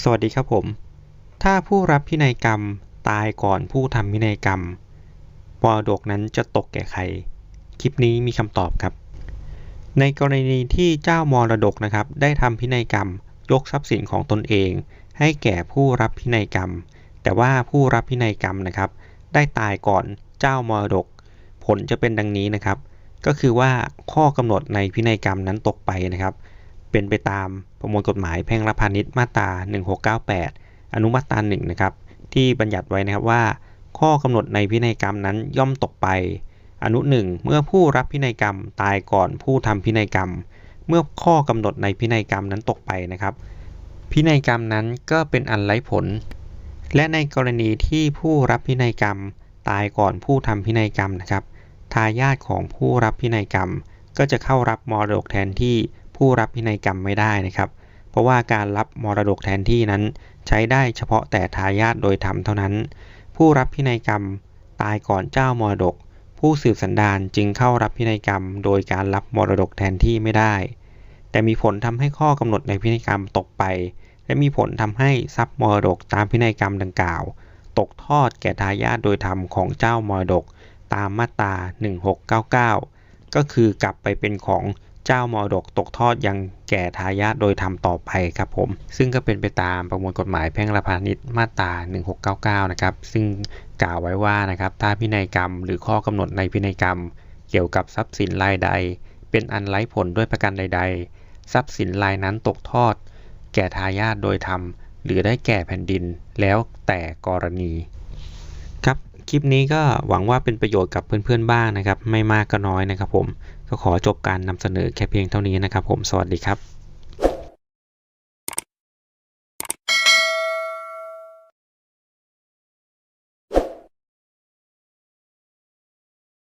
สวัสดีครับผม ถ้าผู้รับพินัยกรรมตายก่อนผู้ทำพินัยกรรมมรดกนั้นจะตกแก่ใคร คลิปนี้มีคำตอบครับ ในกรณีที่เจ้ามรดกนะครับ ได้ทำพินัยกรรมยกทรัพย์สินของตนเอง ให้แก่ผู้รับพินัยกรรม แต่ว่าผู้รับพินัยกรรมนะครับ ได้ตายก่อนเจ้ามรดก ผลจะเป็นดังนี้นะครับ ก็คือว่าข้อกำหนดในพินัยกรรมนั้นตกไปนะครับ เป็นไปตามประมวลกฎหมายแพ่งและพาณิชย์มาตรา 1698 อนุมาตรา1นะครับที่บัญญัติไว้นะครับว่า ข้อกำหนดในพินัยกรรมนั้นย่อมตกไป อนุหนึ่งเมื่อผู้รับพินัยกรรมตายก่อนผู้ทำพินัยกรรม เมื่อข้อกำหนดในพินัยกรรมนั้นตกไปนะครับ พินัยกรรมนั้นก็เป็นอันไร้ผล และในกรณีที่ผู้รับพินัยกรรม ตายก่อนผู้ทำพินัยกรรมนะครับทายาทของผู้รับพินัยกรรม ก็จะเข้ารับมรดกแทนที่ ผู้รับพินัยกรรมไม่ได้นะครับ เพราะว่าการรับมรดกแทนที่นั้น ใช้ได้เฉพาะแต่ทายาทโดยธรรมเท่านั้น ผู้รับพินัยกรรมตายก่อนเจ้ามรดก ผู้สืบสันดานจึงเข้ารับพินัยกรรม โดยการรับมรดกแทนที่ไม่ได้ แต่มีผลทำให้ข้อกำหนดในพินัยกรรมตกไป และมีผลทำให้ทรัพย์มรดกตามพินัยกรรมดังกล่าว ตกทอดแก่ทายาทโดยธรรมของเจ้ามรดก ตามมาตรา1699 ก็คือกลับไปเป็นของ เจ้ามรดกตกทอดยังแก่ทายาทโดยธรรมต่อไปครับผม ซึ่งก็เป็นไปตามประมวลกฎหมายแพ่งและพาณิชย์มาตรา 1699 นะครับ ซึ่งกล่าวไว้ว่านะครับถ้าพินัยกรรม หรือข้อกำหนดในพินัยกรรม เกี่ยวกับทรัพย์สินรายใด เป็นอันไร้ผลด้วยประการใด ๆ ทรัพย์สินรายนั้นตกทอด แก่ทายาทโดยธรรมหรือได้แก่แผ่นดินแล้วแต่กรณี คลิปนี้ก็หวังว่าเป็นประโยชน์กับเพื่อนๆบ้างนะครับ ไม่มากก็น้อยนะครับผมก็ขอจบการนำเสนอแค่เพียงเท่านี้นะครับผมสวัสดีครับ